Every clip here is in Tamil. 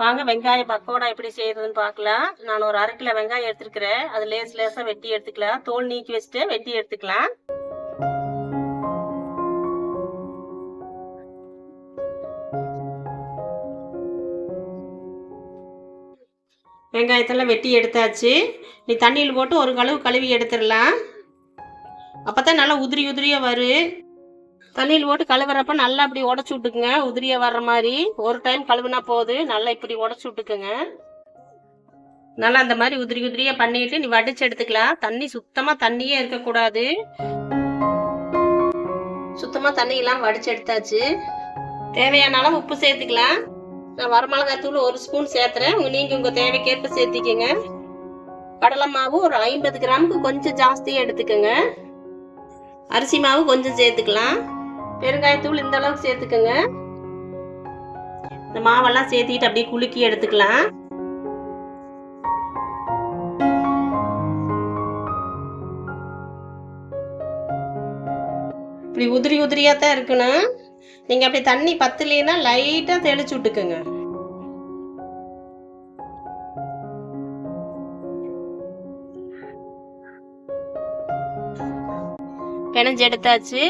வாங்க வெங்காய பக்கோடா எப்படி செய்யறதுன்னு பார்க்கலாம். நான் ஒரு அரை கிலோ வெங்காயம் எடுத்துருக்கிறேன். அது லேஸ் லேசா வெட்டி எடுத்துக்கலாம். தோல் நீக்கி வச்சுட்டு வெட்டி எடுத்துக்கலாம். வெங்காயத்தெல்லாம் வெட்டி எடுத்தாச்சு. நீ தண்ணியில் போட்டு ஒரு கழுவு கழுவி எடுத்துடலாம். அப்போ தான் நல்லா உதிரி உதிரியாக வரும். தண்ணியில் போட்டு கழுவுறப்ப நல்லா அப்படி உடச்சி விட்டுக்குங்க. உதிரிய வர்ற மாதிரி. ஒரு டைம் கழுவுனா போது நல்லா இப்படி உடச்சி விட்டுக்குங்க. நல்லா அந்த மாதிரி உதிரி உதிரியா பண்ணிட்டு நீ வடிச்சு எடுத்துக்கலாம். தண்ணி சுத்தமாக தண்ணியே இருக்கக்கூடாது. சுத்தமாக தண்ணியெல்லாம் வடிச்சு எடுத்தாச்சு. தேவையான அளவு உப்பு சேர்த்துக்கலாம். நான் வரமிளகாய் தூள் ஒரு ஸ்பூன் சேர்த்துறேன். நீங்க உங்க தேவைக்கேற்ப சேர்த்திக்கங்க. கடலை மாவு ஒரு ஐம்பது கிராமுக்கு கொஞ்சம் ஜாஸ்தியாக எடுத்துக்கோங்க. அரிசி மாவு கொஞ்சம் சேர்த்துக்கலாம். பெருங்காயத்தூள் இந்த அளவுக்கு சேர்த்துக்கோங்க. இந்த மாவெல்லாம் சேர்த்திட்டு அப்படியே குலுக்கி எடுத்துக்கலாம். இப்படி உதிரி உதிரியா தான் இருக்கணும். நீங்க அப்படி தண்ணி பத்தலைன்னா லைட்டா தெளிச்சு விட்டுக்குங்க. பிணைஞ்சு எடுத்தாச்சு.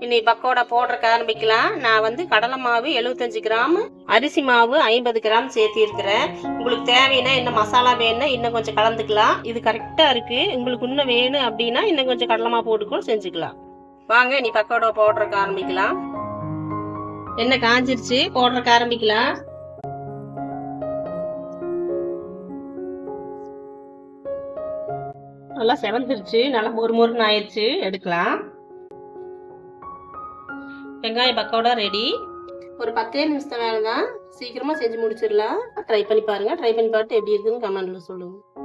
இனி பக்கோடா போடுறதுக்கு ஆரம்பிக்கலாம். நான் வந்து கடலை மாவு எழுபத்தஞ்சு கிராம் அரிசி மாவு ஐம்பது கிராம் சேர்த்திருக்கிறேன். உங்களுக்கு தேவைன்னா இன்னும் மசாலா வேணும்னா இன்னும் கொஞ்சம் கலந்துக்கலாம். இது கரெக்டாக இருக்குது உங்களுக்கு இன்னும் வேணும் அப்படின்னா இன்னும் கொஞ்சம் கடலை மாவு போட்டு கூட செஞ்சுக்கலாம். வாங்க நீ பக்கோடா போடுறக்கு ஆரம்பிக்கலாம். என்ன காஞ்சிருச்சு? போடுறதுக்கு ஆரம்பிக்கலாம். நல்லா செவந்துருச்சு. நல்லா மொறு மொறுன்னு ஆயிடுச்சு. எடுக்கலாம். வெங்காய பக்கோடா ரெடி ஒரு பத்தே நிமிஷம் வேலை தான் சீக்கிரமாக செஞ்சு முடிச்சிடலாம். ட்ரை பண்ணி பாருங்கள் ட்ரை பண்ணி பார்த்து எப்படி இருக்குதுன்னு கமெண்ட்டில் சொல்லுங்கள்